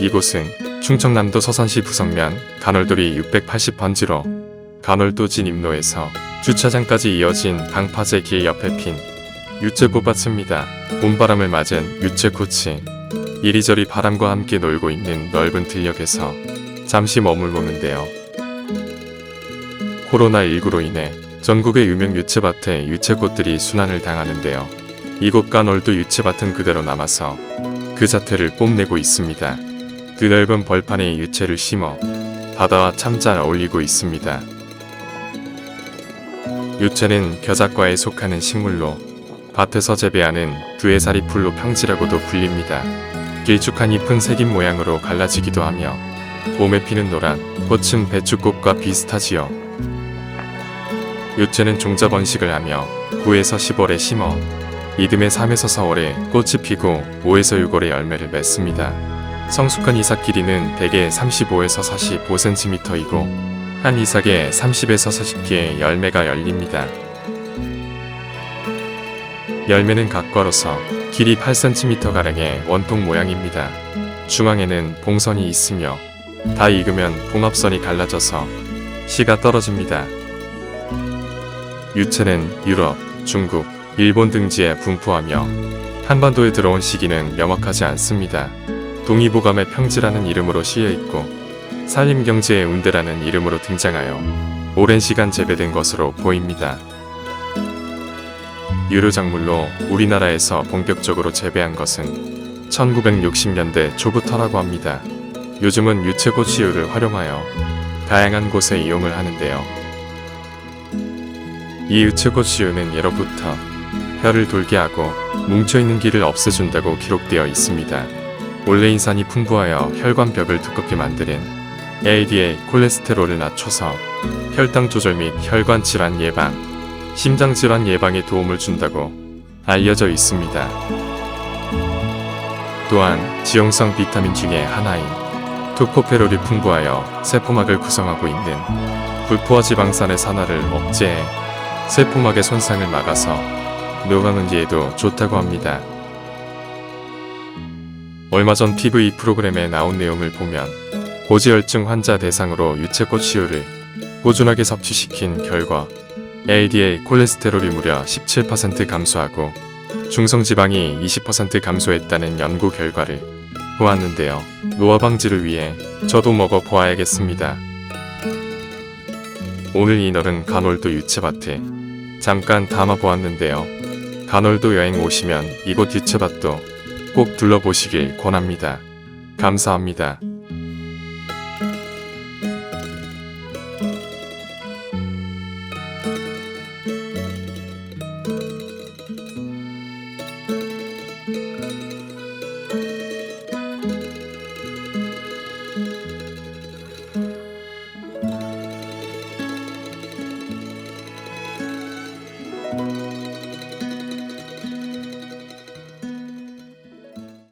이곳은 충청남도 서산시 부성면 간월도리 680번지로 간월도 진 입로에서 주차장까지 이어진 방파제 길 옆에 핀 유채꽃밭입니다. 봄바람을 맞은 유채꽃이 이리저리 바람과 함께 놀고 있는 넓은 들녘에서 잠시 머물보는데요. 코로나19로 인해 전국의 유명 유채밭에 유채꽃들이 순환을 당하는데요. 이곳 간월도 유채밭은 그대로 남아서 그 자태를 뽐내고 있습니다. 드넓은 벌판에 유채를 심어 바다와 참 잘 어울리고 있습니다. 유채는 겨자과에 속하는 식물로 밭에서 재배하는 두해살이 풀로 평지라고도 불립니다. 길쭉한 잎은 색인 모양으로 갈라지기도 하며 봄에 피는 노란 꽃은 배추꽃과 비슷하지요. 유채는 종자 번식을 하며 9에서 10월에 심어 이듬해 3에서 4월에 꽃이 피고 5에서 6월에 열매를 맺습니다. 성숙한 이삭 길이는 대개 35에서 45cm이고 한 이삭에 30에서 40개의 열매가 열립니다. 열매는 각과로서 길이 8cm가량의 원통 모양입니다. 중앙에는 봉선이 있으며 다 익으면 봉합선이 갈라져서 씨가 떨어집니다. 유채는 유럽, 중국, 일본 등지에 분포하며 한반도에 들어온 시기는 명확하지 않습니다. 동의보감의 평지라는 이름으로 쓰여 있고 산림경제의 운대라는 이름으로 등장하여 오랜 시간 재배된 것으로 보입니다. 유료작물로 우리나라에서 본격적으로 재배한 것은 1960년대 초부터라고 합니다. 요즘은 유채꽃 씨유를 활용하여 다양한 곳에 이용을 하는데요. 이 유채꽃 씨유는 예로부터 혀를 돌게 하고 뭉쳐있는 기를 없애준다고 기록되어 있습니다. 올레인산이 풍부하여 혈관벽을 두껍게 만드는 LDL 콜레스테롤을 낮춰서 혈당 조절 및 혈관 질환 예방, 심장 질환 예방에 도움을 준다고 알려져 있습니다. 또한 지용성 비타민 중에 하나인 토코페롤이 풍부하여 세포막을 구성하고 있는 불포화 지방산의 산화를 억제해 세포막의 손상을 막아서 노광은지에도 좋다고 합니다. 얼마 전 TV 프로그램에 나온 내용을 보면 고지혈증 환자 대상으로 유채꽃 씨유를 꾸준하게 섭취시킨 결과 LDL 콜레스테롤이 무려 17% 감소하고 중성지방이 20% 감소했다는 연구 결과를 보았는데요. 노화 방지를 위해 저도 먹어 보아야겠습니다. 오늘 이널은 간월도 유채밭에 잠깐 담아 보았는데요. 간월도 여행 오시면 이곳 유채밭도 꼭 둘러보시길 권합니다. 감사합니다.